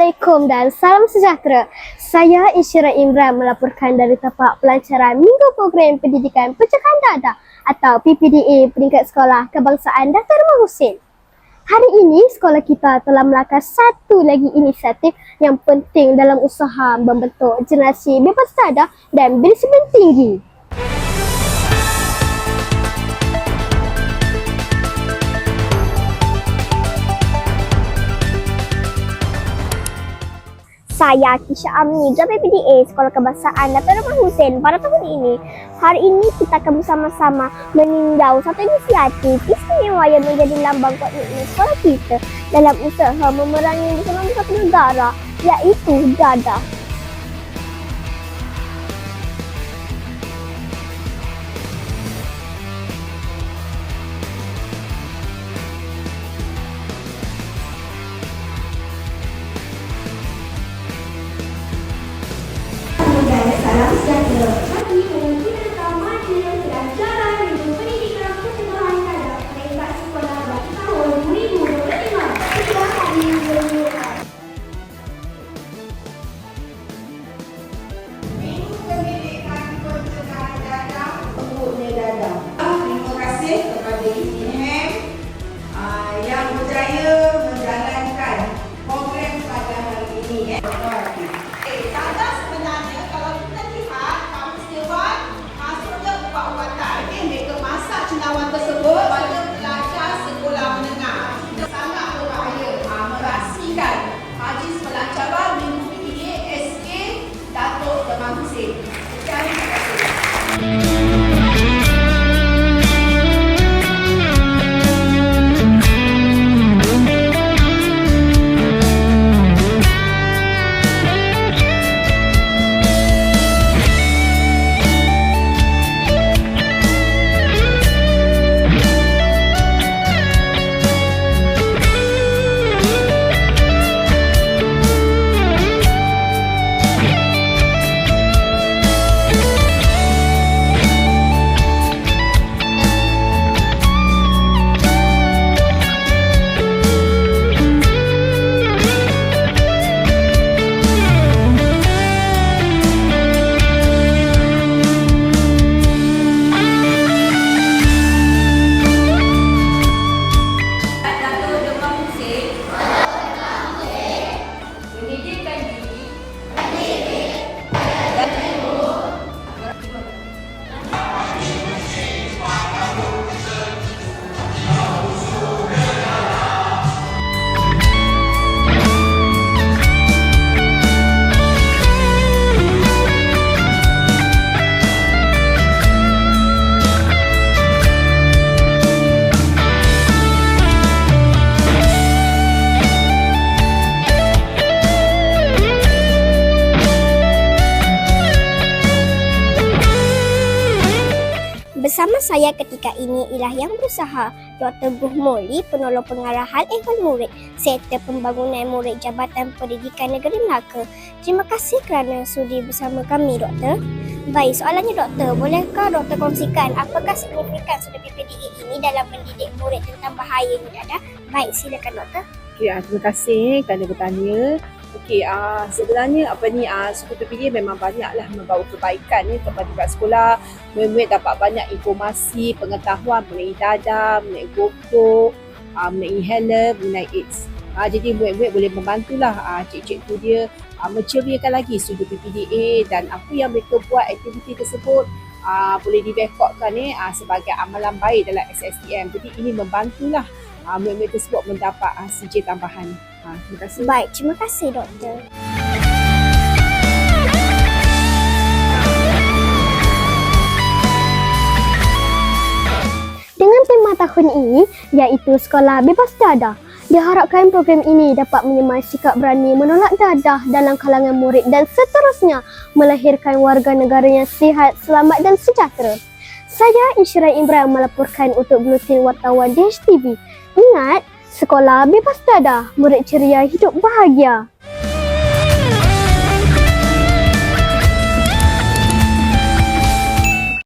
Assalamualaikum dan salam sejahtera. Saya Isyra Imran melaporkan dari tapak pelancaran Minggu Program Pendidikan Pencegahan Dadah atau PPDA Peringkat Sekolah Kebangsaan Dr. Rumah Husin. Hari ini sekolah kita telah melakar satu lagi inisiatif yang penting dalam usaha membentuk generasi bebas dadah dan berdisiplin tinggi. Saya Kisha Amni dari PDA Sekolah Kebangsaan Datuk Rumah Husin pada tahun ini. Hari ini kita akan bersama-sama meninjau satu inisiatif istimewa yang menjadi lambang komitmen sekolah kita dalam usaha memerangi bersama satu negara iaitu dadah. Bersama saya ketika ini ialah yang berusaha Dr. Guh Moli, penolong pengarahan ehwal murid serta pembangunan murid Jabatan Pendidikan Negeri Melaka. Terima kasih kerana sudi bersama kami, Doktor. Baik, soalannya Doktor, bolehkah Doktor kongsikan apakah signifikan sudah PPDA ini dalam mendidik murid tentang bahaya dadah? Baik, silakan Doktor. Ah, terima kasih kerana bertanya. Okey, ah sebenarnya apa ni ah suku PPD memang banyaklah membawa kebaikan ni kepada budak sekolah. Murid-murid dapat banyak informasi, pengetahuan mengenai dadah, mengenai GoPro, ah, mengenai inhaler, mengenai AIDS. Ah, jadi murid-murid boleh membantulah ah, cikgu-cikgu dia ah, menceriakan lagi sudut PPDA dan apa yang mereka buat aktiviti tersebut ah, boleh direkodkan ni ah, sebagai amalan baik dalam SSTM. Jadi ini membantulah ah, murid-murid tersebut mendapat ah, CJ tambahan. Ah, terima kasih. Baik, terima kasih Doktor. Dengan tema tahun ini iaitu Sekolah Bebas Dadah, diharapkan program ini dapat menyemai sikap berani menolak dadah dalam kalangan murid dan seterusnya melahirkan warga negara yang sihat, selamat dan sejahtera. Saya Isyra Imran melaporkan untuk Buletin Wartawan DHTV. Ingat, sekolah bebas dadah, murid ceria hidup bahagia.